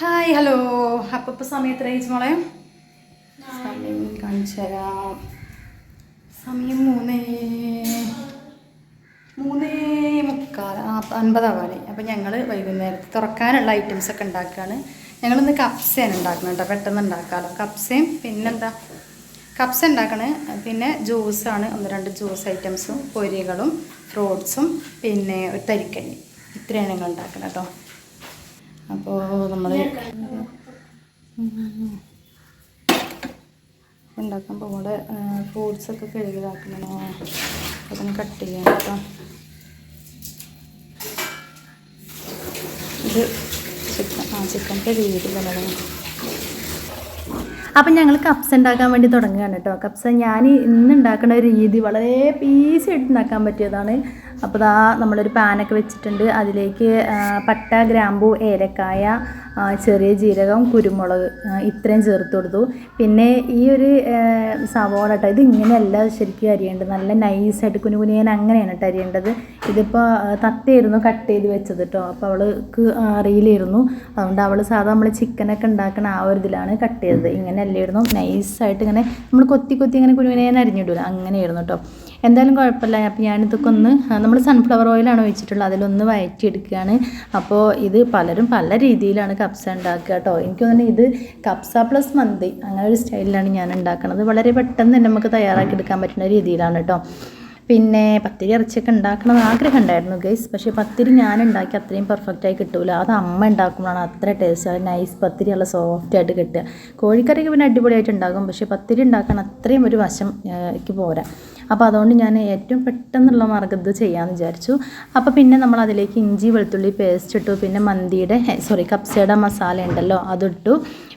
Hi hello അപ്പപ്പ ഇപ്പോൾ സമയം എത്ര ഏജ് മോളെ സമയം കാണിച്ചു തരാം. സമയം മൂന്നേ. മൂന്നേ മുക്കാൽ. അൻപതാവാനായി. അപ്പോൾ ഞങ്ങൾ വൈകുന്നേരത്ത് തുറക്കാനുള്ള ഐറ്റംസ് ഒക്കെ ഉണ്ടാക്കുകയാണ് ഞങ്ങളിന്ന് കപ്സയാണ് ഉണ്ടാക്കുന്നത് കേട്ടോ. പെട്ടെന്ന് ഉണ്ടാക്കാമല്ലോ കപ്സയും പിന്നെന്താ? കപ്സ ഉണ്ടാക്കണേ. പിന്നെ ജ്യൂസാണ് ഒന്ന് രണ്ട് ജ്യൂസ് ഐറ്റംസും പൊരികളും ഫ്രൂട്ട്സും പിന്നെ ഒരു തരിക്കഞ്ഞി. ഇത്രയാണ് ഞങ്ങൾ ഉണ്ടാക്കുന്നത് കേട്ടോ. അപ്പോൾ നമ്മൾ ഉണ്ടാക്കാൻ പോകുമ്പോൾ ഫ്രൂട്ട്സ് ഒക്കെ കഴുകിതാക്കണോ അതൊന്ന് കട്ട് ചെയ്യാം കേട്ടോ. ഇത് ചിക്കൻ ആ ചിക്കന്റെ വീട്ടിലുള്ളതാണ് അപ്പം ഞങ്ങൾ കപ്സ് ഉണ്ടാക്കാൻ വേണ്ടി തുടങ്ങുകയാണ് കേട്ടോ. കപ്സ് ഞാൻ ഇന്ന് ഉണ്ടാക്കുന്ന ഒരു രീതി വളരെ പീസി ആയിട്ട് ഉണ്ടാക്കാൻ പറ്റിയതാണ്. അപ്പോൾ ആ നമ്മളൊരു പാനൊക്കെ വെച്ചിട്ടുണ്ട്. അതിലേക്ക് പട്ട ഗ്രാമ്പു ഏലക്കായ ചെറിയ ജീരകം കുരുമുളക് ഇത്രയും ചേർത്ത് കൊടുത്തു. പിന്നെ ഈ ഒരു സവോള കേട്ടോ ഇത് ഇങ്ങനെയല്ല ശരിക്കും അരിയേണ്ടത്. നല്ല നൈസായിട്ട് കുനു കുനിയാൻ അങ്ങനെയാണ് കേട്ടോ അരിയേണ്ടത്. ഇതിപ്പോൾ തത്തയായിരുന്നു കട്ട് ചെയ്ത് വെച്ചത് കേട്ടോ അപ്പോൾ അവൾക്ക് അറിയില്ലായിരുന്നു. അതുകൊണ്ട് അവൾ സാധാ നമ്മൾ ചിക്കനൊക്കെ ഉണ്ടാക്കണ ആ ഒരു ഇതിലാണ് കട്ട് ചെയ്തത്. ഇങ്ങനെയല്ലായിരുന്നു. നൈസായിട്ട് ഇങ്ങനെ നമ്മൾ കൊത്തി കൊത്തി ഇങ്ങനെ കുനുകുനിയൻ അരിഞ്ഞിടില്ല അങ്ങനെയായിരുന്നു കേട്ടോ എന്തായാലും കുഴപ്പമില്ല. അപ്പോൾ ഞാനിതൊക്കെ ഒന്ന് നമ്മൾ സൺഫ്ലവർ ഓയിലാണ് ഒഴിച്ചിട്ടുള്ളത്. അതിലൊന്ന് വയറ്റിയെടുക്കുകയാണ്. അപ്പോൾ ഇത് പലരും പല രീതിയിലാണ് കപ്സ ഉണ്ടാക്കുക കേട്ടോ. എനിക്ക് തോന്നുന്നു ഇത് കപ്സ പ്ലസ് മന്തി അങ്ങനെ ഒരു സ്റ്റൈലിലാണ് ഞാൻ ഉണ്ടാക്കുന്നത് വളരെ പെട്ടെന്ന് തന്നെ നമുക്ക് തയ്യാറാക്കി എടുക്കാൻ പറ്റുന്ന രീതിയിലാണ് കേട്ടോ. പിന്നെ പത്തിരി ഇറച്ചിയൊക്കെ ഉണ്ടാക്കണം എന്ന് ആഗ്രഹം ഉണ്ടായിരുന്നു ഗൈസ് പക്ഷേ പത്തിരി ഞാൻ ഉണ്ടാക്കി അത്രയും പെർഫെക്റ്റായി കിട്ടില്ല അത് അമ്മ ഉണ്ടാക്കുമ്പോഴാണ് അത്ര ടേസ്റ്റ് അത് നൈസ് പത്തിരി നല്ല സോഫ്റ്റ് ആയിട്ട് കിട്ടുക. കോഴിക്കറിയൊക്കെ പിന്നെ അടിപൊളിയായിട്ട് ഉണ്ടാകും. പക്ഷേ പത്തിരി ഉണ്ടാക്കാൻ അത്രയും ഒരു വശം എനിക്ക് പോരാ. അപ്പോൾ അതുകൊണ്ട് ഞാൻ ഏറ്റവും പെട്ടെന്നുള്ള മാർഗം ഇത് ചെയ്യാമെന്ന് വിചാരിച്ചു. അപ്പോൾ പിന്നെ നമ്മൾ അതിലേക്ക് ഇഞ്ചി വെളുത്തുള്ളി പേസ്റ്റ് ഇട്ടു. പിന്നെ മന്തിയുടെ സോറി കപ്സയുടെ മസാല ഉണ്ടല്ലോ അതിട്ടു.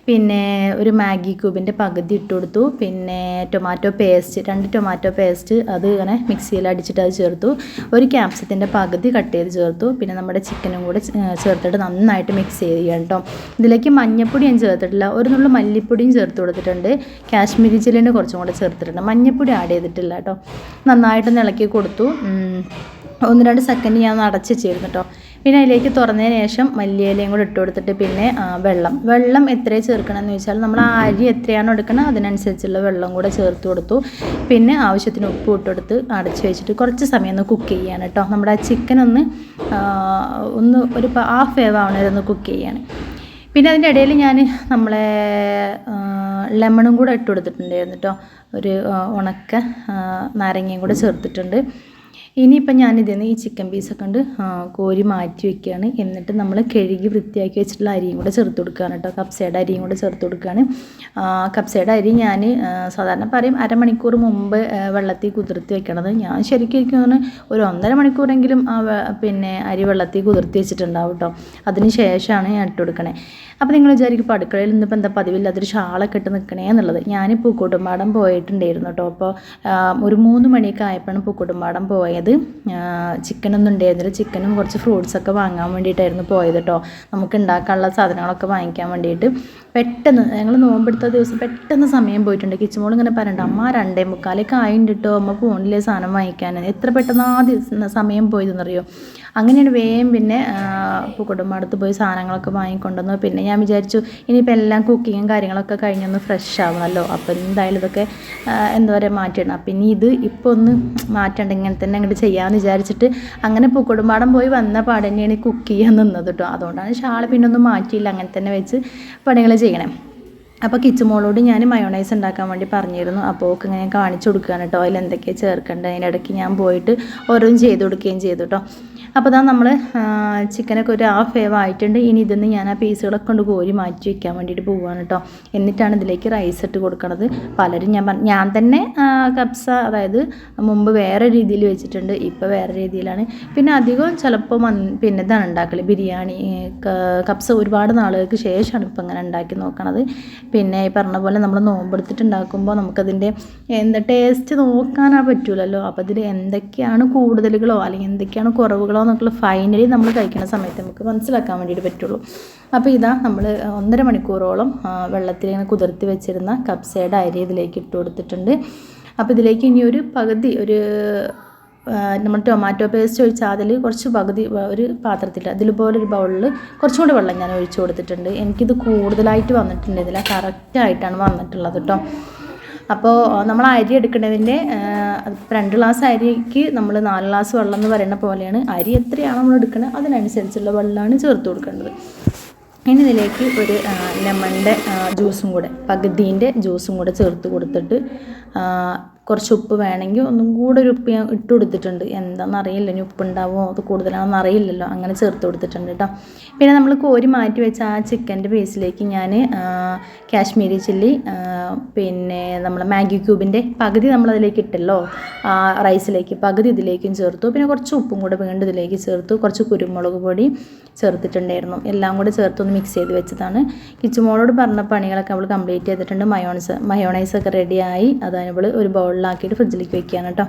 പിന്നെ ഒരു മാഗി ക്യൂബിന്റെ പകുതി ഇട്ട് കൊടുത്തു. പിന്നെ ടൊമാറ്റോ പേസ്റ്റ് രണ്ട് ടൊമാറ്റോ പേസ്റ്റ് അത് ഇങ്ങനെ മിക്സിയിൽ അടിച്ചിട്ട് അത് ചേർത്തു. ഒരു ക്യാപ്സത്തിന്റെ പകുതി കട്ട് ചെയ്ത് ചേർത്തു. പിന്നെ നമ്മുടെ ചിക്കനും കൂടെ ചേർത്തിട്ട് നന്നായിട്ട് മിക്സ് ചെയ്ത് കേട്ടോ. ഇതിലേക്ക് മഞ്ഞപ്പൊടി ഞാൻ ചേർത്തിട്ടില്ല. ഒരു നുള്ളു മല്ലിപ്പൊടിയും ചേർത്ത് കൊടുത്തിട്ടുണ്ട്. കാശ്മീരി ചില്ലിന്റെ കുറച്ചും കൂടെ ചേർത്തിട്ടുണ്ട്. മഞ്ഞപ്പൊടി ആഡ് ചെയ്തിട്ടില്ല കേട്ടോ. നന്നായിട്ട് ഇളക്കി കൊടുത്തു. ഒന്ന് രണ്ട് സെക്കൻഡ് ഞാൻ അടച്ച് വെച്ചിരുന്നു കേട്ടോ. പിന്നെ അതിലേക്ക് തുറന്നതിന് ശേഷം മല്ലിയിലയും കൂടെ ഇട്ട് കൊടുത്തിട്ട് പിന്നെ വെള്ളം വെള്ളം. വെള്ളം ചേർക്കണം ചേർക്കണമെന്ന് വെച്ചാൽ നമ്മൾ ആ അരി എത്രയാണ് എടുക്കണം അതിനനുസരിച്ചുള്ള വെള്ളം കൂടെ ചേർത്ത് കൊടുത്തു. പിന്നെ ആവശ്യത്തിന് ഉപ്പ് ഇട്ട് കൊടുത്ത് അടച്ച് വെച്ചിട്ട് കുറച്ച് സമയം ഒന്ന് കുക്ക് ചെയ്യാണ് കേട്ടോ നമ്മുടെ ആ ചിക്കൻ ഒന്ന് ഒന്ന് ഒരു ഹാഫ് വേവ് ആവണേരൊന്ന് കുക്ക് ചെയ്യാണ്. പിന്നെ അതിന്റെ ഇടയിൽ ഞാൻ നമ്മളെ ലെമണും കൂടെ ഇട്ട് കൊടുത്തിട്ടുണ്ടായിരുന്നു കേട്ടോ ഒരു ഉണക്ക നാരങ്ങയും കൂടെ ചേർത്തിട്ടുണ്ട്. ഇനിയിപ്പം ഞാനിതിൽ ഈ ചിക്കൻ പീസൊക്കെ ഉണ്ട് കോരി മാറ്റി വെക്കുകയാണ്. എന്നിട്ട് നമ്മൾ കഴുകി വൃത്തിയാക്കി വെച്ചിട്ടുള്ള അരിയും കൂടെ ചേർത്ത് കൊടുക്കുകയാണ് കേട്ടോ. കപ്സയുടെ അരിയും കൂടെ ചേർത്ത് കൊടുക്കുകയാണ്. കപ്സയുടെ അരി ഞാൻ സാധാരണ പറയും അരമണിക്കൂർ മുമ്പ് വെള്ളത്തിൽ കുതിർത്തി വെക്കണത്. ഞാൻ ശരിക്കും എനിക്ക് ഒരു ഒന്നര മണിക്കൂറെങ്കിലും പിന്നെ അരി വെള്ളത്തിൽ കുതിർത്തി വെച്ചിട്ടുണ്ടാവും കേട്ടോ. അതിന് ശേഷമാണ് ഞാൻ ഇട്ട് കൊടുക്കണേ. അപ്പോൾ നിങ്ങൾ വിചാരിക്കും അടുക്കളയിൽ നിന്നിപ്പോൾ എന്താ പതിവില്ല അതൊരു ഷാളൊക്കെ ഇട്ട് നിൽക്കണേ എന്നുള്ളത്. ഞാൻ പൂക്കൂട്ടുംപാടം പോയിട്ടുണ്ടായിരുന്നു കേട്ടോ. അപ്പോൾ ഒരു മൂന്ന് മണിയൊക്കെ ആയപ്പോഴാണ് പൂക്കൂട്ടുംപാടം പോയത്. ചിക്കനൊന്നും ഉണ്ടായിരുന്നില്ല. ചിക്കനും കുറച്ച് ഫ്രൂട്ട്സൊക്കെ വാങ്ങാൻ വേണ്ടിയിട്ടായിരുന്നു പോയത് കേട്ടോ നമുക്ക് ഉണ്ടാക്കാനുള്ള സാധനങ്ങളൊക്കെ വാങ്ങിക്കാൻ വേണ്ടിയിട്ട്. പെട്ടെന്ന് ഞങ്ങൾ നോമ്പെടുത്ത ദിവസം പെട്ടെന്ന് സമയം പോയിട്ടുണ്ട്. കിച്ചുമോൾ ഇങ്ങനെ പറയണ്ട അമ്മ രണ്ടേ മുക്കാലൊക്കെ ആയിട്ടുണ്ട് കേട്ടോ അമ്മ ഫോണിലെ സാധനം വാങ്ങിക്കാൻ. എത്ര പെട്ടെന്ന് ആ ദിവസം സമയം പോയതെന്നറിയോ? അങ്ങനെയാണ് വേഗം പിന്നെ പൂക്കുടുംബടുത്ത് പോയി സാധനങ്ങളൊക്കെ വാങ്ങിക്കൊണ്ടുവന്നു പിന്നെ ഞാൻ വിചാരിച്ചു ഇനിയിപ്പോൾ എല്ലാം കുക്കിങ്ങും കാര്യങ്ങളൊക്കെ കഴിഞ്ഞൊന്ന് ഫ്രഷ് ആവണമല്ലോ അപ്പോൾ എന്തായാലും ഇതൊക്കെ എന്താ പറയുക മാറ്റിയിടണം അപ്പം ഇനി ഇത് ഇപ്പോൾ ഒന്ന് മാറ്റണ്ട ഇങ്ങനെ തന്നെ അങ്ങോട്ട് ചെയ്യാമെന്ന് വിചാരിച്ചിട്ട് അങ്ങനെ പൂക്കുടുംബാടം പോയി വന്ന പാട് തന്നെയാണ് കുക്ക് ചെയ്യാൻ നിന്നത് കേട്ടോ അതുകൊണ്ടാണ് ഷാൾ പിന്നെ ഒന്നും മാറ്റിയില്ല. അങ്ങനെ തന്നെ വെച്ച് പണികൾ ചെയ്യണേ. അപ്പോൾ കിച്ചുമോളോട് ഞാൻ മയോണൈസ് ഉണ്ടാക്കാൻ വേണ്ടി പറഞ്ഞിരുന്നു. അപ്പോൾ ഓക്ക് ഇങ്ങനെ കാണിച്ചു കൊടുക്കുകയാണ് കേട്ടോ അതിൽ എന്തൊക്കെയാണ് ചേർക്കേണ്ടത്? അതിനിടയ്ക്ക് ഞാൻ പോയിട്ട് ഓരോന്നും ചെയ്ത് കൊടുക്കുകയും ചെയ്തു കേട്ടോ അപ്പോൾ ഇതാ നമ്മൾ ചിക്കനൊക്കെ ഒരു ഹാഫ് വേവ് ആയിട്ടുണ്ട്. ഇനി ഇതൊന്ന് ഞാൻ ആ പീസുകളൊക്കെ കൊണ്ട് കോരി മാറ്റി വയ്ക്കാൻ വേണ്ടിയിട്ട് പോവുകയാണ് കേട്ടോ എന്നിട്ടാണ് ഇതിലേക്ക് റൈസ് ഇട്ട് കൊടുക്കുന്നത് പലരും ഞാൻ ഞാൻ തന്നെ കപ്സ അതായത് മുമ്പ് വേറെ രീതിയിൽ വെച്ചിട്ടുണ്ട്. ഇപ്പോൾ വേറെ രീതിയിലാണ്. പിന്നെ അധികവും ചിലപ്പോൾ മൺ പിന്നെ ഇതാണ് ഉണ്ടാക്കൽ ബിരിയാണി കപ്സ ഒരുപാട് നാളുകൾക്ക് ശേഷമാണ് ഇപ്പോൾ ഇങ്ങനെ ഉണ്ടാക്കി നോക്കണത്. പിന്നെ ഈ പറഞ്ഞ പോലെ നമ്മൾ നോമ്പെടുത്തിട്ട് ഉണ്ടാക്കുമ്പോൾ നമുക്കതിന്റെ എന്താ ടേസ്റ്റ് നോക്കാനാ പറ്റൂലല്ലോ. അപ്പോൾ ഇതിൽ എന്തൊക്കെയാണ് കൂടുതലുകളോ അല്ലെങ്കിൽ എന്തൊക്കെയാണ് കുറവുകളോ എന്നൊക്കെയുള്ള ഫൈനലി നമ്മൾ കഴിക്കുന്ന സമയത്ത് നമുക്ക് മനസ്സിലാക്കാൻ വേണ്ടിയിട്ട് പറ്റുള്ളൂ. അപ്പോൾ ഇതാ നമ്മൾ ഒന്നര മണിക്കൂറോളം വെള്ളത്തിൽ ഇങ്ങനെ കുതിർത്തി വെച്ചിരുന്ന കപ്സയുടെ അരി ഇതിലേക്ക് ഇട്ട് കൊടുത്തിട്ടുണ്ട്. അപ്പോൾ ഇതിലേക്ക് ഇനി ഒരു പകുതി ഒരു നമ്മൾ ടൊമാറ്റോ പേസ്റ്റ് ഒഴിച്ച് അതിൽ കുറച്ച് പകുതി ഒരു പാത്രത്തിൽ അതിലുപോലെ ഒരു ബൗളിൽ കുറച്ചും കൂടി വെള്ളം ഞാൻ ഒഴിച്ചു കൊടുത്തിട്ടുണ്ട്. എനിക്കിത് കൂടുതലായിട്ട് വന്നിട്ടുണ്ട് ഇതിൽ കറക്റ്റായിട്ടാണ് വന്നിട്ടുള്ളത് കേട്ടോ അപ്പോൾ നമ്മൾ അരി എടുക്കുന്നതിന്റെ രണ്ട് ഗ്ലാസ് അരിക്ക് നമ്മൾ നാല് ഗ്ലാസ് വെള്ളം എന്ന് പറയുന്ന പോലെയാണ്. അരി എത്രയാണ് നമ്മൾ എടുക്കുന്നത് അതിനനുസരിച്ചുള്ള വെള്ളമാണ് ചേർത്ത് കൊടുക്കേണ്ടത്. ഇനി ഇതിലേക്ക് ഒരു ലെമണിന്റെ ജ്യൂസും കൂടെ പകുതീന്റെ ജ്യൂസും കൂടെ ചേർത്ത് കൊടുത്തിട്ട് കുറച്ച് ഉപ്പ് വേണമെങ്കിൽ ഒന്നും കൂടെ ഒരു ഉപ്പ് ഞാൻ ഇട്ട് കൊടുത്തിട്ടുണ്ട്. എന്താണെന്ന് അറിയില്ല. ഇനി ഉപ്പുണ്ടാവുമോ അത് കൂടുതലാണെന്ന് അറിയില്ലല്ലോ. അങ്ങനെ ചേർത്ത് കൊടുത്തിട്ടുണ്ട് കേട്ടോ. പിന്നെ നമ്മൾ കോരി മാറ്റി വെച്ച ആ ചിക്കന്റെ പേസിലേക്ക് ഞാൻ കാശ്മീരി ചില്ലി പിന്നെ നമ്മൾ മാഗി ക്യൂബിന്റെ പകുതി നമ്മളതിലേക്ക് ഇട്ടല്ലോ. ആ റൈസിലേക്ക് പകുതി ഇതിലേക്കും ചേർത്തു. പിന്നെ കുറച്ച് ഉപ്പും കൂടെ വീണ്ടും ഇതിലേക്ക് ചേർത്തു. കുറച്ച് കുരുമുളക് പൊടി ചേർത്തിട്ടുണ്ടായിരുന്നു. എല്ലാം കൂടെ ചേർത്തൊന്ന് മിക്സ് ചെയ്ത് വെച്ചതാണ്. കിച്ചുമോളോട് പറഞ്ഞ പണികളൊക്കെ അവൾ കംപ്ലീറ്റ് ചെയ്തിട്ടുണ്ട്. മയോണൈസ് മയോണൈസൊക്കെ റെഡിയായി അത് ഒരു ബൗളിലാക്കിയിട്ട് ഫ്രിഡ്ജിലേക്ക് വെക്കുകയാണ് കേട്ടോ.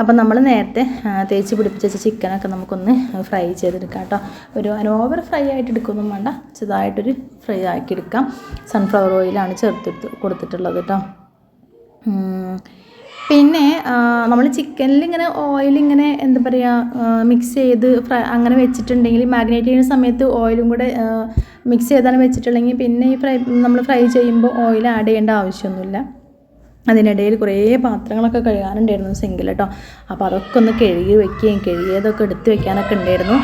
അപ്പം നമ്മൾ നേരത്തെ തേച്ച് പിടിപ്പിച്ച ചിക്കനൊക്കെ നമുക്കൊന്ന് ഫ്രൈ ചെയ്തെടുക്കാം കേട്ടോ. ഒരു ഓവർ ഫ്രൈ ആയിട്ട് എടുക്കൊന്നും വേണ്ട. ചെറുതായിട്ടൊരു ഫ്രൈ ആക്കി എടുക്കാം. സൺഫ്ലവർ ഓയിലാണ് ചേർത്ത് കൊടുത്തിട്ടുള്ളത് കേട്ടോ. പിന്നെ നമ്മൾ ചിക്കനിൽ ഇങ്ങനെ ഓയിൽ ഇങ്ങനെ എന്താ പറയുക മിക്സ് ചെയ്ത് അങ്ങനെ വെച്ചിട്ടുണ്ടെങ്കിൽ മാഗ്നേറ്റ് ചെയ്യുന്ന സമയത്ത് ഓയിലും കൂടെ മിക്സ് ചെയ്താണ് വെച്ചിട്ടുണ്ടെങ്കിൽ പിന്നെ ഈ ഫ്രൈ നമ്മൾ ഫ്രൈ ചെയ്യുമ്പോൾ ഓയിൽ ആഡ് ചെയ്യേണ്ട ആവശ്യമൊന്നുമില്ല. അതിനിടയിൽ കുറേ പാത്രങ്ങളൊക്കെ കഴുകാനുണ്ടായിരുന്നു സിങ്കിൽ കേട്ടോ അപ്പോൾ അതൊക്കെ ഒന്ന് കഴുകി വെക്കുകയും കഴുകിയതൊക്കെ എടുത്ത് വെക്കാനൊക്കെ ഉണ്ടായിരുന്നു.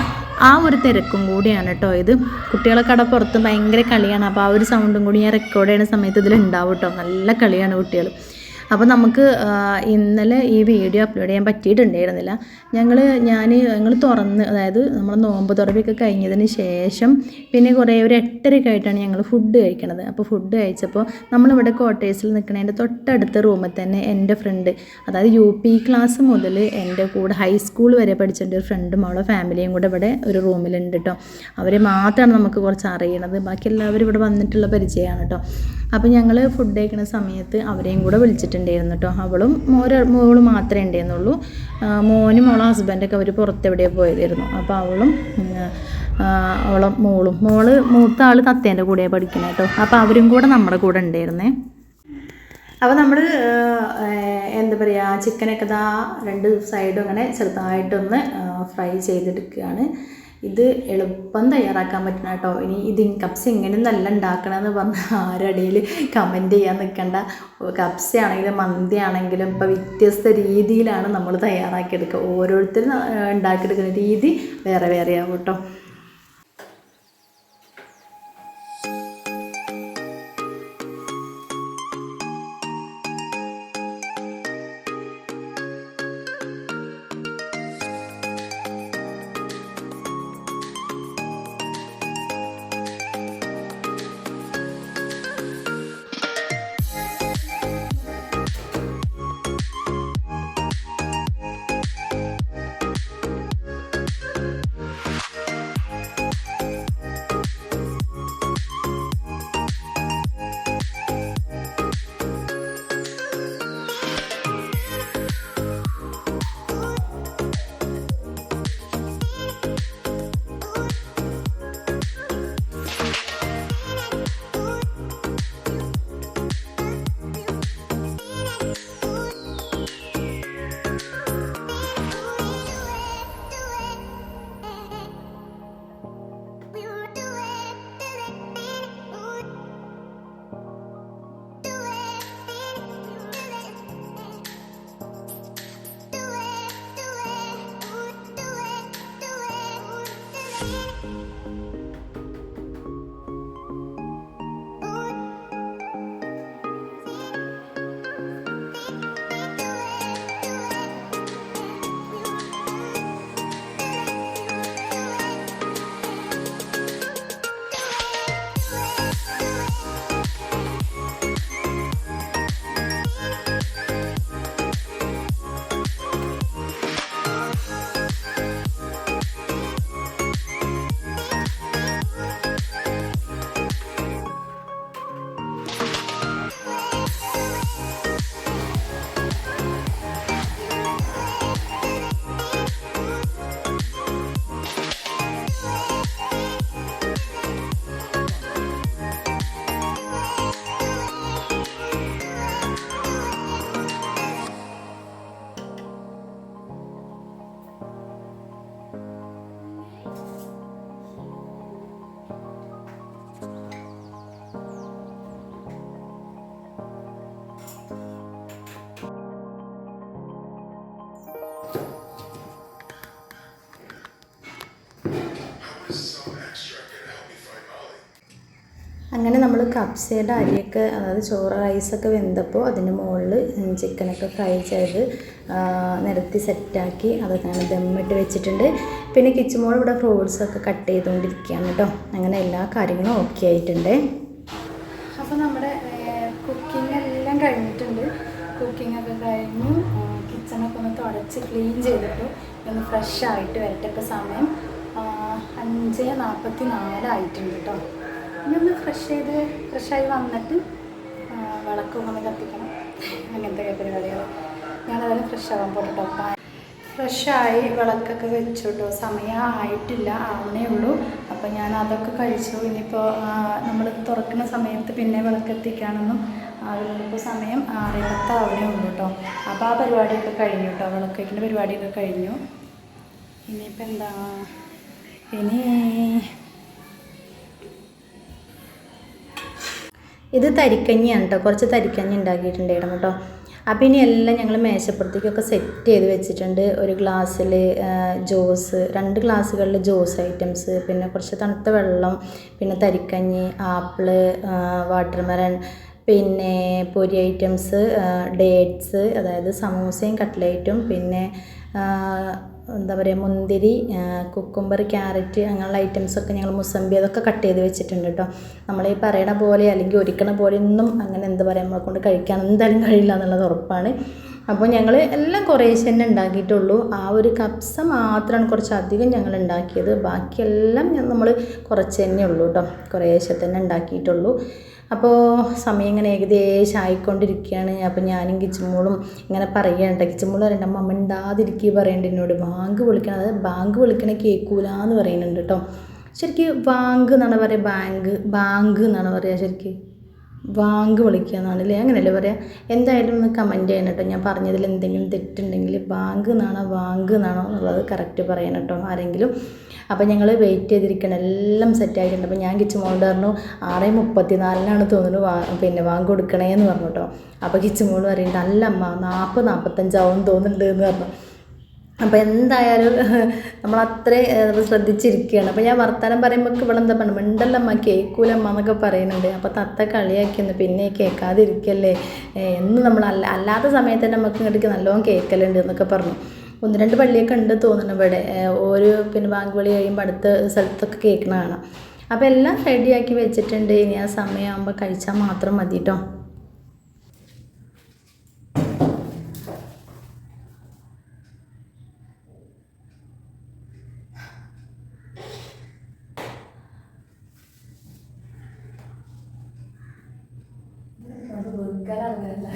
ആ ഒരു തിരക്കും കൂടിയാണ് കേട്ടോ ഇത്. കുട്ടികളൊക്കെ അവിടെ പുറത്ത് ഭയങ്കര കളിയാണ്. അപ്പോൾ ആ ഒരു സൗണ്ടും കൂടി ഞാൻ റെക്കോർഡ് ചെയ്യുന്ന സമയത്ത് ഇതിൽ ഉണ്ടാവും കേട്ടോ നല്ല കളിയാണ് കുട്ടികൾ അപ്പോൾ നമുക്ക് ഇന്നലെ ഈ വീഡിയോ അപ്ലോഡ് ചെയ്യാൻ പറ്റിയിട്ടുണ്ടായിരുന്നില്ല. ഞങ്ങൾ ഞാൻ ഞങ്ങൾ തുറന്ന് അതായത് നമ്മൾ നോമ്പ് തുറവിയൊക്കെ കഴിഞ്ഞതിന് ശേഷം പിന്നെ കുറേ ഒരു എട്ടരയൊക്കെ ആയിട്ടാണ് ഞങ്ങൾ ഫുഡ് കഴിക്കണത്. അപ്പോൾ ഫുഡ് കഴിച്ചപ്പോൾ നമ്മളിവിടെ ക്വാർട്ടേഴ്സിൽ നിൽക്കണതിന്റെ തൊട്ടടുത്ത റൂമിൽ തന്നെ എന്റെ ഫ്രണ്ട് അതായത് യു പി ക്ലാസ് മുതൽ എന്റെ കൂടെ ഹൈസ്കൂൾ വരെ പഠിച്ചിട്ട് ഒരു ഫ്രണ്ടും അവളെ ഫാമിലിയും കൂടെ ഇവിടെ ഒരു റൂമിലുണ്ട് കേട്ടോ അവരെ മാത്രമാണ് നമുക്ക് കുറച്ച് അറിയണത്. ബാക്കി എല്ലാവരും ഇവിടെ വന്നിട്ടുള്ള പരിചയമാണ് കേട്ടോ അപ്പോൾ ഞങ്ങൾ ഫുഡ് കഴിക്കുന്ന സമയത്ത് അവരെയും കൂടെ വിളിച്ചിട്ടുണ്ടായിരുന്നു കേട്ടോ അവളും മോര മോൾ മാത്രമേ ഉണ്ടായിരുന്നുള്ളൂ. മോനും മോളെ ഹസ്ബൻഡൊക്കെ അവർ പുറത്തെവിടെയോ പോയതായിരുന്നു. അപ്പോൾ അവളും അവളും മോളും. മോൾ മൂത്ത ആൾ തത്തേന്റെ കൂടെയാണ് പഠിക്കുന്നത് കേട്ടോ അപ്പോൾ അവരും കൂടെ നമ്മുടെ കൂടെ ഉണ്ടായിരുന്നേ. അപ്പോൾ നമ്മൾ എന്താ പറയുക ചിക്കനൊക്കെ ദാ രണ്ട് സൈഡും അങ്ങനെ ചെറുതായിട്ടൊന്ന് ഫ്രൈ ചെയ്തെടുക്കുകയാണ്. ഇത് എളുപ്പം തയ്യാറാക്കാൻ പറ്റണം കേട്ടോ. ഇനി ഇത് കപ്സ് എങ്ങനെ നല്ല ഉണ്ടാക്കണമെന്ന് പറഞ്ഞാൽ ആരടിയിൽ കമന്റ് ചെയ്യാൻ നിൽക്കണ്ട കപ്സ ആണെങ്കിലും മന്തി ആണെങ്കിലും ഇപ്പോൾ വ്യത്യസ്ത രീതിയിലാണ് നമ്മൾ തയ്യാറാക്കിയെടുക്കുക ഓരോരുത്തരും ഉണ്ടാക്കിയെടുക്കുന്ന രീതി വേറെ വേറെ ആവും കേട്ടോ. അങ്ങനെ നമ്മൾ കപ്സയുടെ അരിയൊക്കെ അതായത് ചോറ് റൈസൊക്കെ വെന്തപ്പോൾ അതിന്റെ മുകളിൽ ചിക്കനൊക്കെ ഫ്രൈ ചെയ്ത് നിരത്തി സെറ്റാക്കി അതൊക്കെയാണ് ദമ്മിട്ട് വെച്ചിട്ടുണ്ട്. പിന്നെ കിച്ചുമോൾ ഇവിടെ ഫ്രൂട്ട്സൊക്കെ കട്ട് ചെയ്തുകൊണ്ടിരിക്കുകയാണ് കേട്ടോ അങ്ങനെ എല്ലാ കാര്യങ്ങളും ഓക്കെ ആയിട്ടുണ്ട്. അപ്പോൾ നമ്മുടെ കുക്കിംഗ് എല്ലാം കഴിഞ്ഞിട്ടുണ്ട്. കുക്കിംഗ് ഒക്കെ കഴിഞ്ഞു. കിച്ചണൊക്കെ ഒന്ന് തുടച്ച് ക്ലീൻ ചെയ്തിട്ട്. ഒന്ന് ഫ്രഷ് ആയിട്ട് വരട്ടെ സമയം. അഞ്ച് നാൽപ്പത്തി നാലായിട്ടുണ്ട് കേട്ടോ ഇനി ഒന്ന് ഫ്രഷ് ചെയ്ത് ഫ്രഷായി വന്നിട്ട് വിളക്കൊന്നും കത്തിക്കണം. അങ്ങനത്തെ പരിപാടികൾ ഞാനതെല്ലാം ഫ്രഷ് ആവാൻ പോട്ടോ ഫ്രഷായി വിളക്കൊക്കെ വെച്ചു കേട്ടോ സമയം ആയിട്ടില്ല ആവണേ ഉള്ളൂ. അപ്പോൾ ഞാൻ അതൊക്കെ കഴിച്ചു. ഇനിയിപ്പോൾ നമ്മൾ തുറക്കുന്ന സമയത്ത് പിന്നെ വിളക്കെത്തിക്കാനൊന്നും ആളുകളിപ്പോൾ സമയം ആറേ പത്താവണേ ഉള്ളൂ കേട്ടോ അപ്പോൾ ആ പരിപാടിയൊക്കെ കഴിഞ്ഞു കേട്ടോ വിളക്കേക്കിന്റെ പരിപാടിയൊക്കെ കഴിഞ്ഞു. ഇനിയിപ്പോൾ എന്താ ഇനി ഇത് തരിക്കഞ്ഞിയാണ് കേട്ടോ കുറച്ച് തരിക്കഞ്ഞി ഉണ്ടാക്കിയിട്ടുണ്ടായിരുന്നു കേട്ടോ അപ്പം ഇനി എല്ലാം ഞങ്ങൾ മേശപ്പുറത്തേക്കൊക്കെ സെറ്റ് ചെയ്ത് വെച്ചിട്ടുണ്ട്. ഒരു ഗ്ലാസ്സിൽ ജ്യൂസ് രണ്ട് ഗ്ലാസ്സുകളിൽ ജ്യൂസ് ഐറ്റംസ് പിന്നെ കുറച്ച് തണുത്ത വെള്ളം പിന്നെ തരിക്കഞ്ഞി ആപ്പിൾ വാട്ടർമെലൺ പിന്നെ പൊരി ഐറ്റംസ് ഡേറ്റ്സ് അതായത് സമൂസയും കട്ട്ലേറ്റും പിന്നെ എന്താ പറയുക മുന്തിരി കുക്കുംബർ ക്യാരറ്റ് അങ്ങനെയുള്ള ഐറ്റംസൊക്കെ ഞങ്ങൾ മുസമ്പി അതൊക്കെ കട്ട് ചെയ്ത് വെച്ചിട്ടുണ്ട് കേട്ടോ നമ്മൾ ഈ പറയണ പോലെ അല്ലെങ്കിൽ ഒരുക്കണ പോലെ ഒന്നും അങ്ങനെ എന്താ പറയുക നമ്മളെ കൊണ്ട് കഴിക്കാൻ എന്തായാലും കഴിയില്ല എന്നുള്ളത് ഉറപ്പാണ്. അപ്പോൾ ഞങ്ങൾ എല്ലാം കുറേശ്ശെ തന്നെ ഉണ്ടാക്കിയിട്ടുള്ളൂ. ആ ഒരു കപ്സ മാത്രമാണ് കുറച്ച് അധികം ഞങ്ങൾ ഉണ്ടാക്കിയത്. ബാക്കിയെല്ലാം നമ്മൾ കുറച്ച് തന്നെ ഉള്ളൂ കേട്ടോ കുറേശ്ശെ തന്നെ ഉണ്ടാക്കിയിട്ടുള്ളൂ. അപ്പോൾ സമയം ഇങ്ങനെ ഏകദേശം ആയിക്കൊണ്ടിരിക്കുകയാണ്. അപ്പോൾ ഞാനും കിച്ചുമോളും ഇങ്ങനെ പറയുകയാണ് കിച്ചുമോൾ പറയണ്ട അമ്മ മിണ്ടാതിരിക്കുക പറയണ്ട എന്നോട്. ബാങ്ക് വിളിക്കണം അതായത് ബാങ്ക് വിളിക്കണ കേൾക്കൂല എന്ന് പറയുന്നുണ്ട് കേട്ടോ ശരിക്കും ബാങ്ക് എന്നാണ് പറയുക ബാങ്ക് ബാങ്ക് എന്നാണ് പറയുക ശരിക്കും. വാങ്ക് വിളിക്കുക എന്നാണ് അല്ലേ? അങ്ങനെയല്ലേ പറയുക എന്തായാലും ഒന്ന് കമന്റ് ചെയ്യണം കേട്ടോ. ഞാൻ പറഞ്ഞതിൽ എന്തെങ്കിലും തെറ്റുണ്ടെങ്കിൽ ബാങ്ക് എന്നാണോ വാങ്ക് എന്നാണോ എന്നുള്ളത് കറക്റ്റ് പറയണം കേട്ടോ ആരെങ്കിലും. അപ്പോൾ ഞങ്ങൾ വെയിറ്റ് ചെയ്തിരിക്കണം എല്ലാം സെറ്റ് ആയിട്ടുണ്ട്. അപ്പോൾ ഞാൻ കിച്ചുമോളോട് പറഞ്ഞു ആറ് മുപ്പത്തി നാലിനാണ് തോന്നുന്നു വാ പിന്നെ വാങ്ക് കൊടുക്കണേ എന്ന് പറഞ്ഞു കേട്ടോ. അപ്പോൾ മോൾ പറയുന്നുണ്ട് അല്ല അമ്മ നാൽപ്പത് നാൽപ്പത്തഞ്ചാവും തോന്നുന്നുണ്ട് എന്ന് പറഞ്ഞു. അപ്പോൾ എന്തായാലും നമ്മൾ അത്രയും ശ്രദ്ധിച്ചിരിക്കുകയാണ്. അപ്പോൾ ഞാൻ വർത്തമാനം പറയുമ്പോൾ ഇവിടെ എന്താ പറയുക മിണ്ടല്ലമ്മ കേൾക്കൂലമ്മ എന്നൊക്കെ പറയുന്നുണ്ട്. അപ്പോൾ തത്ത കളിയാക്കിയെന്ന് പിന്നെ കേൾക്കാതിരിക്കല്ലേ? എന്ന് നമ്മൾ അല്ല അല്ലാത്ത സമയത്ത് തന്നെ നമുക്ക് ഇങ്ങോട്ടേക്ക് നല്ലോണം കേൾക്കലുണ്ട് എന്നൊക്കെ പറഞ്ഞു. ഒന്ന് രണ്ട് പള്ളിയൊക്കെ ഉണ്ട് തോന്നുന്നു ഇവിടെ. ഒരു പിന്നെ ബാങ്ക് വിളി കഴിയുമ്പോൾ അടുത്ത സ്ഥലത്തൊക്കെ കേൾക്കണ കാണാം. അപ്പോൾ എല്ലാം റെഡിയാക്കി വെച്ചിട്ടുണ്ട്. ഇനി ആ സമയമാകുമ്പോൾ കഴിച്ചാൽ മാത്രം മതി കേട്ടോ 原谅的人来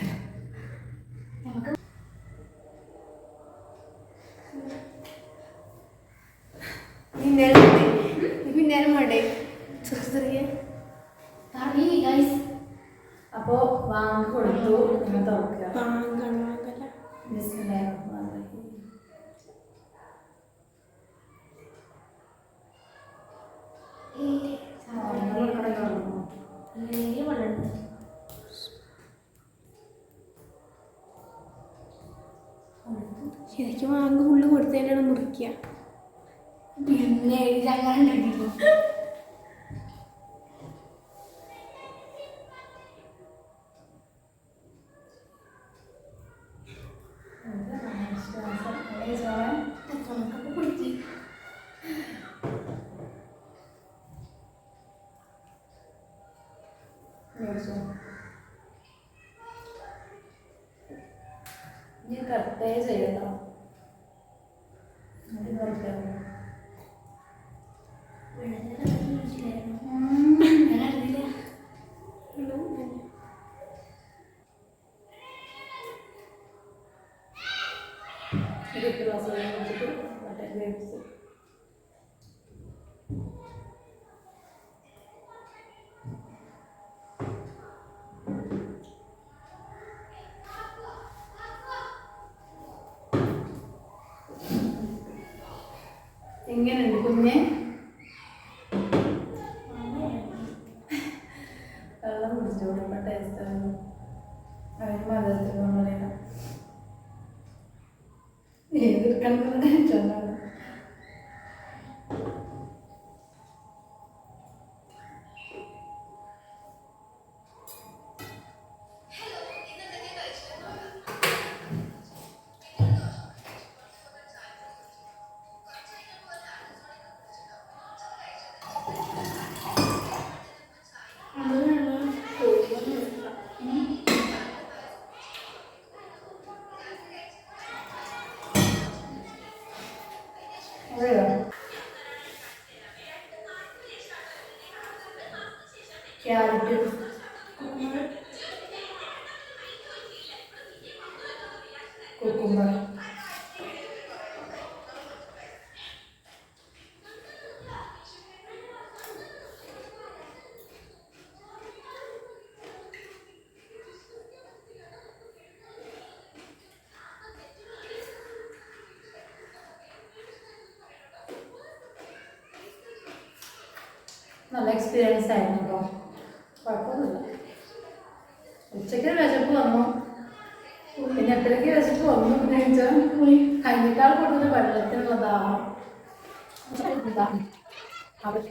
ശരിക്കും വാങ്ങ് ഫുള്ള് കൊടുത്തതിനാണ് മുറിക്കുക പിന്നെ അങ്ങനെ ഉണ്ടാക്കിയിരുന്നു ഗ്ലാസ് വെള്ളം മറ്റേ ക്യാരറ്റ് കുക്കുമ്പർ നല്ല എക്സ്പീരിയൻസ് ആയിരുന്നു അതിനേക്കാൾ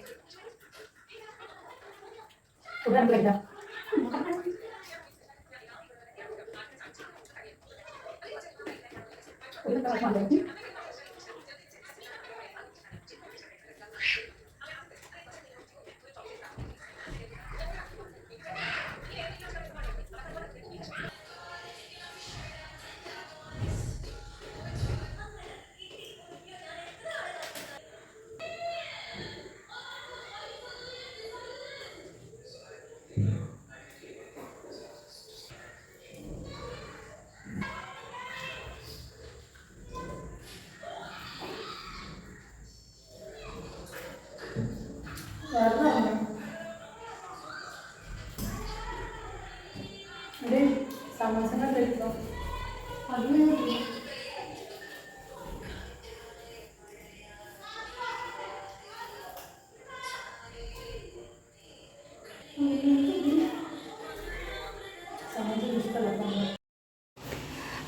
സമോസ കഴിച്ചോ അതൊന്നും കിട്ടില്ല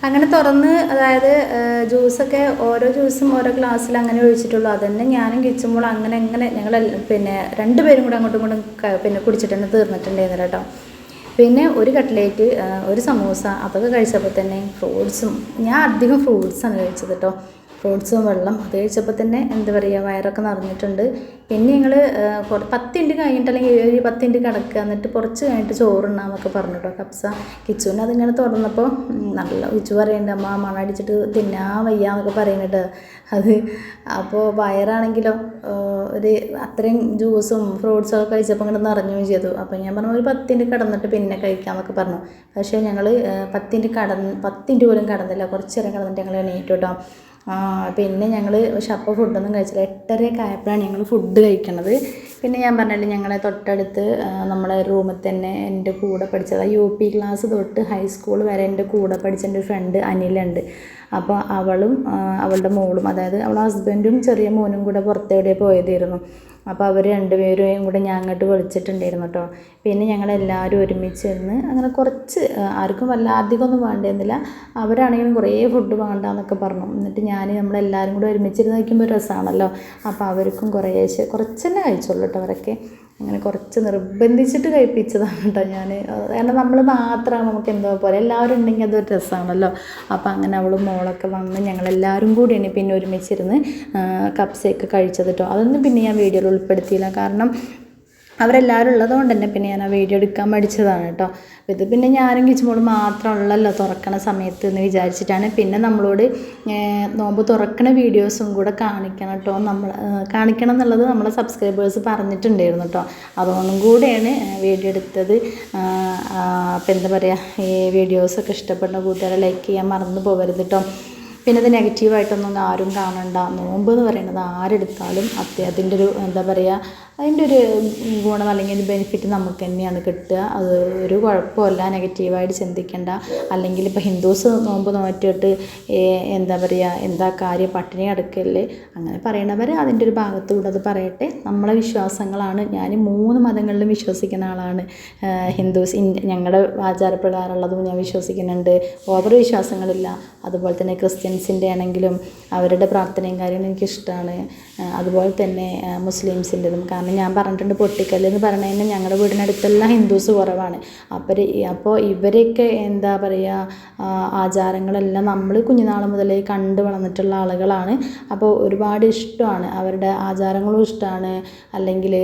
അങ്ങനെ തുറന്ന് അതായത് ജ്യൂസൊക്കെ ഓരോ ജ്യൂസും ഓരോ ഗ്ലാസ്സിൽ അങ്ങനെ ഒഴിച്ചിട്ടുള്ളൂ. അതന്നെ ഞാനും കിച്ചുമ്പോൾ അങ്ങനെ അങ്ങനെ ഞങ്ങൾ പിന്നെ രണ്ടുപേരും കൂടെ അങ്ങോട്ടും ഇങ്ങോട്ടും പിന്നെ കുടിച്ചിട്ട് തന്നെ തീർന്നിട്ടുണ്ടായിരുന്നു കേട്ടോ. പിന്നെ ഒരു കട്ട്ലേറ്റ് ഒരു സമൂസ അതൊക്കെ കഴിച്ചപ്പോൾ തന്നെ ഫ്രൂട്ട്സും ഞാൻ അധികം ഫ്രൂട്ട്സാണ് കഴിച്ചത് കേട്ടോ. ഫ്രൂട്ട്സും വെള്ളം അത് കഴിച്ചപ്പോൾ തന്നെ എന്താ പറയുക വയറൊക്കെ നിറഞ്ഞിട്ടുണ്ട്. പിന്നെ ഞങ്ങൾ പത്ത് മിനിറ്റ് കഴിഞ്ഞിട്ട് അല്ലെങ്കിൽ ഒരു പത്ത് മിനിറ്റ് കിടക്കുക. എന്നിട്ട് കുറച്ച് കഴിഞ്ഞിട്ട് ചോറുണ്ണാന്നൊക്കെ പറഞ്ഞു കേട്ടോ കപ്സ കിച്ചുവിന് അതിങ്ങനെ തുറന്നപ്പോൾ നല്ല കിച്ചു പറയുന്നുണ്ട് അമ്മ മണ മണടിച്ചിട്ട് തിന്നാൻ വയ്യാന്നൊക്കെ പറയുന്നുണ്ട് അത് അപ്പോൾ വയറാണെങ്കിലോ ഒരു അത്രയും ജ്യൂസും ഫ്രൂട്ട്സും ഒക്കെ കഴിച്ചപ്പോൾ ഇങ്ങനെ നിറഞ്ഞു ചെയ്തു. അപ്പോൾ ഞാൻ പറഞ്ഞു ഒരു പത്ത് കടന്നിട്ട് കിടന്നിട്ട് പിന്നെ കഴിക്കാമെന്നൊക്കെ പറഞ്ഞു. പക്ഷേ ഞങ്ങൾ പത്ത് മിനിറ്റ് കടന്ന് പത്ത് മിനിറ്റ് പോലും കടന്നില്ല. കുറച്ച് നേരം കടന്നിട്ട് ഞങ്ങൾ എണീറ്റു കേട്ടോ. പിന്നെ ഞങ്ങൾ പക്ഷെ അപ്പോൾ ഫുഡൊന്നും കഴിച്ചില്ല. എട്ടരയൊക്കെ ആയപ്പോഴാണ് ഞങ്ങൾ ഫുഡ് കഴിക്കണത്. പിന്നെ ഞാൻ പറഞ്ഞില്ലേ ഞങ്ങളെ തൊട്ടടുത്ത് നമ്മളെ റൂമിൽ തന്നെ എന്റെ കൂടെ പഠിച്ചത്. യു പി ക്ലാസ് തൊട്ട് ഹൈസ്കൂൾ വരെ എന്റെ കൂടെ പഠിച്ച എന്റെ ഫ്രണ്ട് അനിലുണ്ട്. അപ്പോൾ അവളും അവളുടെ മോളും അതായത് അവളുടെ ഹസ്ബൻഡും ചെറിയ മോനും കൂടെ പുറത്തെവിടെ പോയതായിരുന്നു. അപ്പോൾ അവർ രണ്ടുപേരെയും കൂടെ ഞാൻ അങ്ങോട്ട് വിളിച്ചിട്ടുണ്ടായിരുന്നു കേട്ടോ പിന്നെ ഞങ്ങളെല്ലാവരും ഒരുമിച്ച് ഇരുന്ന് അങ്ങനെ കുറച്ച് ആർക്കും വല്ല അധികമൊന്നും വേണ്ടിയിരുന്നില്ല. അവരാണെങ്കിലും കുറേ ഫുഡ് വേണ്ടാന്നൊക്കെ പറഞ്ഞു. എന്നിട്ട് ഞാൻ നമ്മളെല്ലാവരും കൂടെ ഒരുമിച്ചിരുന്ന് കഴിക്കുമ്പോൾ രസമാണല്ലോ അപ്പോൾ അവർക്കും കുറേശ്ശെ കുറച്ച് തന്നെ കഴിച്ചോളൂ കേട്ടോ അവരൊക്കെ. അങ്ങനെ കുറച്ച് നിർബന്ധിച്ചിട്ട് കഴിപ്പിച്ചതാണ് കേട്ടോ ഞാൻ കാരണം നമ്മൾ മാത്രമാണ് നമുക്ക് എന്തോ പോലെ എല്ലാവരും ഉണ്ടെങ്കിൽ അതൊരു രസമാണല്ലോ. അപ്പോൾ അങ്ങനെ അവൾ മോളൊക്കെ വന്ന് ഞങ്ങളെല്ലാവരും കൂടിയാണ് പിന്നെ ഒരുമിച്ചിരുന്ന് കപ്സയൊക്കെ കഴിച്ചത് കേട്ടോ. അതൊന്നും പിന്നെ ഞാൻ വീഡിയോയിൽ ഉൾപ്പെടുത്തിയില്ല. കാരണം അവരെല്ലാവരും ഉള്ളതുകൊണ്ട് തന്നെ പിന്നെ ഞാൻ ആ വീഡിയോ എടുക്കാൻ മടിച്ചതാണ് കേട്ടോ ഇത് പിന്നെ ഞാനും കിച്ചുമോളും മാത്രമുള്ളല്ലോ തുറക്കണ സമയത്ത് എന്ന് വിചാരിച്ചിട്ടാണ്. പിന്നെ നമ്മളോട് നോമ്പ് തുറക്കണ വീഡിയോസും കൂടെ കാണിക്കണം കേട്ടോ നമ്മൾ കാണിക്കണം എന്നുള്ളത് നമ്മളെ സബ്സ്ക്രൈബേഴ്സ് പറഞ്ഞിട്ടുണ്ടായിരുന്നു കേട്ടോ അതുകൊണ്ടും കൂടെയാണ് വീഡിയോ എടുത്തത്. അപ്പം എന്താ പറയുക ഈ വീഡിയോസൊക്കെ ഇഷ്ടപ്പെടുന്ന കൂട്ടുകാരെ ലൈക്ക് ചെയ്യാൻ മറന്നു പോകരുത് കേട്ടോ പിന്നെ ഇത് നെഗറ്റീവായിട്ടൊന്നും ആരും കാണണ്ട. നോമ്പ് എന്ന് പറയുന്നത് ആരെടുത്താലും അത്യ ഒരു എന്താ പറയുക അതിന്റെ ഒരു ഗുണം അല്ലെങ്കിൽ ഒരു ബെനിഫിറ്റ് നമുക്ക് തന്നെയാണ് കിട്ടുക. അത് ഒരു കുഴപ്പമില്ല. നെഗറ്റീവായിട്ട് ചിന്തിക്കേണ്ട. അല്ലെങ്കിൽ ഇപ്പോൾ ഹിന്ദുസ് നോമ്പ് നോറ്റിട്ട് എന്താ പറയുക എന്താ കാര്യം? പട്ടിണി അടക്കല്ലേ അങ്ങനെ പറയണവർ അതിന്റെ ഒരു ഭാഗത്തുകൂടെ അത് പറയട്ടെ. നമ്മളെ വിശ്വാസങ്ങളാണ്. ഞാൻ മൂന്ന് മതങ്ങളിലും വിശ്വസിക്കുന്ന ആളാണ്. ഹിന്ദുസ് ഞങ്ങളുടെ ആചാരപ്രകാരമുള്ളതും ഞാൻ വിശ്വസിക്കുന്നുണ്ട്. ഓവർ വിശ്വാസങ്ങളില്ല. അതുപോലെ തന്നെ ക്രിസ്ത്യൻസിന്റെ ആണെങ്കിലും അവരുടെ പ്രാർത്ഥനയും കാര്യങ്ങളും എനിക്കിഷ്ടമാണ് അതുപോലെ തന്നെ മുസ്ലിംസിന്റെതും. കാരണം ഞാൻ പറഞ്ഞിട്ടുണ്ട് പൊട്ടിക്കല്ല് എന്ന് പറഞ്ഞു കഴിഞ്ഞാൽ ഞങ്ങളുടെ വീടിനടുത്തെല്ലാം ഹിന്ദുസ് കുറവാണ്. അപ്പോൾ അപ്പോൾ ഇവരെയൊക്കെ എന്താ പറയുക ആചാരങ്ങളെല്ലാം നമ്മൾ കുഞ്ഞുനാൾ മുതലേ കണ്ട് വളർന്നിട്ടുള്ള ആളുകളാണ്. അപ്പോൾ ഒരുപാട് ഇഷ്ടമാണ്. അവരുടെ ആചാരങ്ങളും ഇഷ്ടമാണ് അല്ലെങ്കിൽ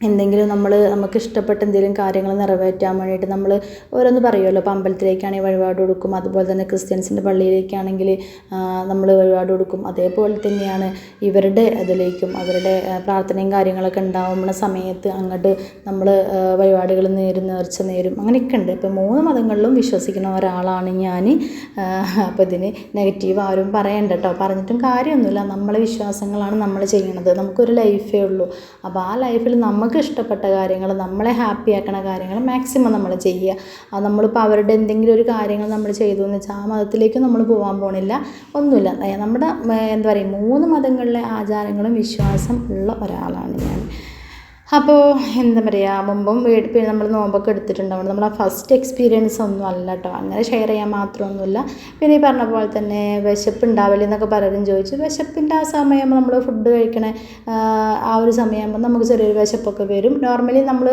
എന്തെങ്കിലും നമ്മൾ നമുക്ക് ഇഷ്ടപ്പെട്ട എന്തെങ്കിലും കാര്യങ്ങൾ നിറവേറ്റാൻ വേണ്ടിയിട്ട് നമ്മൾ ഓരോന്ന് പറയുമല്ലോ. ഇപ്പോൾ അമ്പലത്തിലേക്കാണെങ്കിൽ വഴിപാട് കൊടുക്കും. അതുപോലെ തന്നെ ക്രിസ്ത്യൻസിന്റെ പള്ളിയിലേക്കാണെങ്കിൽ നമ്മൾ വഴിപാട് കൊടുക്കും. അതേപോലെ തന്നെയാണ് ഇവരുടെ അതിലേക്കും അവരുടെ പ്രാർത്ഥനയും കാര്യങ്ങളൊക്കെ ഉണ്ടാവുന്ന സമയത്ത് അങ്ങോട്ട് നമ്മൾ വഴിപാടുകൾ നേരും നേർച്ച നേരും. അങ്ങനെയൊക്കെ ഉണ്ട്. ഇപ്പോൾ മൂന്ന് മതങ്ങളിലും വിശ്വസിക്കുന്ന ഒരാളാണ് ഞാൻ അപ്പോൾ ഇതിന് നെഗറ്റീവ് ആരും പറയണ്ട കേട്ടോ. പറഞ്ഞിട്ടും കാര്യമൊന്നുമില്ല. നമ്മളെ വിശ്വാസങ്ങളാണ് നമ്മൾ ചെയ്യണത്. നമുക്കൊരു ലൈഫേ ഉള്ളൂ. അപ്പോൾ ആ ലൈഫിൽ നമുക്ക് ഇഷ്ടപ്പെട്ട കാര്യങ്ങൾ നമ്മളെ ഹാപ്പി ആക്കണ കാര്യങ്ങൾ മാക്സിമം നമ്മൾ ചെയ്യുക. അത് നമ്മളിപ്പോൾ അവരുടെ എന്തെങ്കിലും ഒരു കാര്യങ്ങൾ നമ്മൾ ചെയ്തു എന്ന് വെച്ചാൽ ആ മതത്തിലേക്ക് നമ്മൾ പോകാൻ പോണില്ല. ഒന്നുമില്ല. നമ്മുടെ എന്താ പറയുക മൂന്ന് മതങ്ങളിലെ ആചാരങ്ങളും വിശ്വാസം ഉള്ള ഒരാളാണ് ഞാൻ. അപ്പോൾ എന്താ പറയുക മുമ്പും പിന്നെ നമ്മൾ നോമ്പൊക്കെ എടുത്തിട്ടുണ്ടാവും. നമ്മൾ ആ ഫസ്റ്റ് എക്സ്പീരിയൻസ് ഒന്നും അല്ല കേട്ടോ അങ്ങനെ ഷെയർ ചെയ്യാൻ മാത്രമൊന്നുമില്ല പിന്നെ ഈ പറഞ്ഞ പോലെ തന്നെ വിശപ്പ് ഉണ്ടാവില്ല എന്നൊക്കെ പലരും ചോദിച്ചു. വിശപ്പിന്റെ ആ സമയം നമ്മൾ ഫുഡ് കഴിക്കണ ആ, ആ ഒരു സമയമാകുമ്പോൾ നമുക്ക് ചെറിയൊരു വിശപ്പൊക്കെ വരും. നോർമലി നമ്മൾ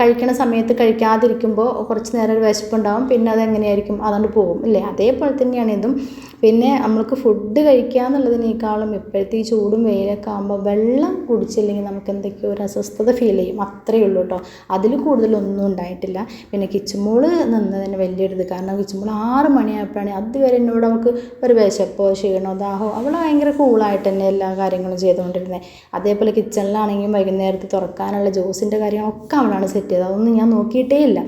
കഴിക്കണ സമയത്ത് കഴിക്കാതിരിക്കുമ്പോൾ കുറച്ച് നേരം ഒരു വിശപ്പുണ്ടാവും. പിന്നെ അതെങ്ങനെയായിരിക്കും അതുകൊണ്ട് പോകും. ഇല്ലേ? അതേപോലെ തന്നെയാണ് ഇതും. പിന്നെ നമ്മൾക്ക് ഫുഡ് കഴിക്കുക എന്നുള്ളതിനേക്കാളും ഇപ്പോഴത്തെ ഈ ചൂടും വെയിലൊക്കെ ആകുമ്പോൾ വെള്ളം കുടിച്ചില്ലെങ്കിൽ നമുക്ക് എന്തൊക്കെയോ ഒരു അസ്വസ്ഥത ഫീൽ ചെയ്യും. അത്രയേ ഉള്ളൂ കേട്ടോ അതിൽ കൂടുതലൊന്നും ഉണ്ടായിട്ടില്ല. പിന്നെ കിച്ചുമോൾ നിന്നതിന് വലിയൊരു ഇത് കാരണം കിച്ചുമോൾ ആറ് മണിയായപ്പോഴാണ് അതുവരെ എന്നോട് അവൾക്ക് ഒരു വിശപ്പോ ക്ഷീണോ ദാഹോ അവൾ ഭയങ്കര കൂളായിട്ട് തന്നെ എല്ലാ കാര്യങ്ങളും ചെയ്തുകൊണ്ടിരുന്നത് അതേപോലെ കിച്ചണിലാണെങ്കിലും വൈകുന്നേരത്ത് തുറക്കാനുള്ള ജ്യൂസിന്റെ കാര്യങ്ങളൊക്കെ അവളാണ് സെറ്റ് ചെയ്തത്. അതൊന്നും ഞാൻ നോക്കിയിട്ടേ ഇല്ല.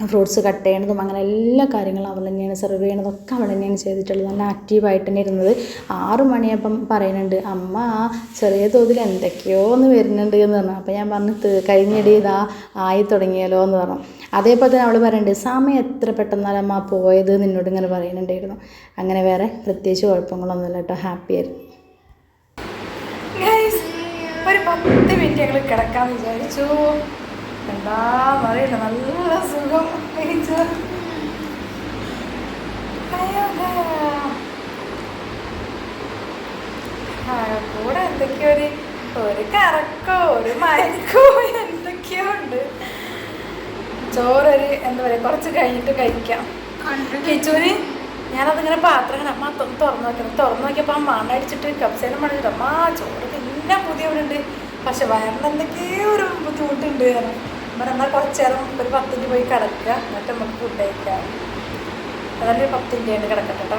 ഫ്രൂട്ട്സ് കട്ട് ചെയ്യണതും അങ്ങനെ എല്ലാ കാര്യങ്ങളും അവൾ തന്നെയാണ് സെർവ് ചെയ്യണതൊക്കെ അവൾ തന്നെയാണ് ചെയ്തിട്ടുള്ളത്. നല്ല ആക്റ്റീവായിട്ട് തന്നെ ഇരുന്നത്. ആറ് മണിയപ്പം പറയുന്നുണ്ട് അമ്മ ആ ചെറിയ തോതിൽ എന്തൊക്കെയോ ഒന്ന് വരുന്നുണ്ട് എന്ന് പറഞ്ഞു. അപ്പോൾ ഞാൻ പറഞ്ഞു "ത്- കഴിഞ്ഞിടി ഇതാ ആയി തുടങ്ങിയാലോ എന്ന് പറഞ്ഞു. അതേപോലെ തന്നെ അവൾ പറയുന്നുണ്ട് സമയം എത്ര പെട്ടെന്നാലും അമ്മ പോയത് നിന്നോട് ഇങ്ങനെ പറയുന്നുണ്ടായിരുന്നു. അങ്ങനെ വേറെ പ്രത്യേകിച്ച് കുഴപ്പങ്ങളൊന്നുമില്ല കേട്ടോ. ഹാപ്പി ആയിരുന്നു. Guys, ഒരു പത്ത് മിനിറ്റ് ഞങ്ങൾ കിടക്കാൻ വിചാരിച്ചു. എന്താ എന്താന്നറിയില്ല നല്ല സുഖം കഴിച്ചു കൂടെ എന്തൊക്കെയോ ഒരു ഒരു കറക്കോ ഒരു മയക്കോ എന്തൊക്കെയോ ഉണ്ട്. ചോറൊരു എന്താ പറയാ കുറച്ച് കഴിഞ്ഞിട്ട് കഴിക്കാം. കിച്ചുവിന് ഞാനതിങ്ങനെ പാത്രം ഇങ്ങനെ അമ്മ തൊന്ന് തുറന്നു നോക്കണം തുറന്നു നോക്കിയപ്പോൾ ആ മണ്ണടിച്ചിട്ട് കപ്സേനും മണ്ണിച്ചിട്ട് അമ്മ ചോറ് പിന്നെ പുതിയ ഇവിടെ ഉണ്ട് പക്ഷെ വയറിന് എന്തൊക്കെയോ ഒരു ബുദ്ധിമുട്ടുണ്ട്. കാരണം അമ്മ എന്നാൽ കുറച്ച് നേരം ഒരു പത്തിന്റെ പോയി കിടക്കുക. എന്നിട്ട് നമുക്ക് ഫുഡ് കഴിക്കാം. പത്തിന്റെ ഉണ്ട് കിടക്കട്ടെ കേട്ടോ.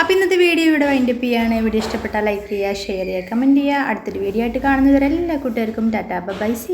അപ്പോൾ ഇന്നത്തെ വീഡിയോ ഇവിടെ വൈൻഡപ്പ് ചെയ്യാണ്. വീഡിയോ ഇഷ്ടപ്പെട്ടാൽ ലൈക്ക് ചെയ്യുക ഷെയർ ചെയ്യുക കമന്റ് ചെയ്യുക. അടുത്തൊരു വീഡിയോ ആയിട്ട് കാണുന്നവരെല്ലാ കൂട്ടുകാർക്കും ടാറ്റാ. By C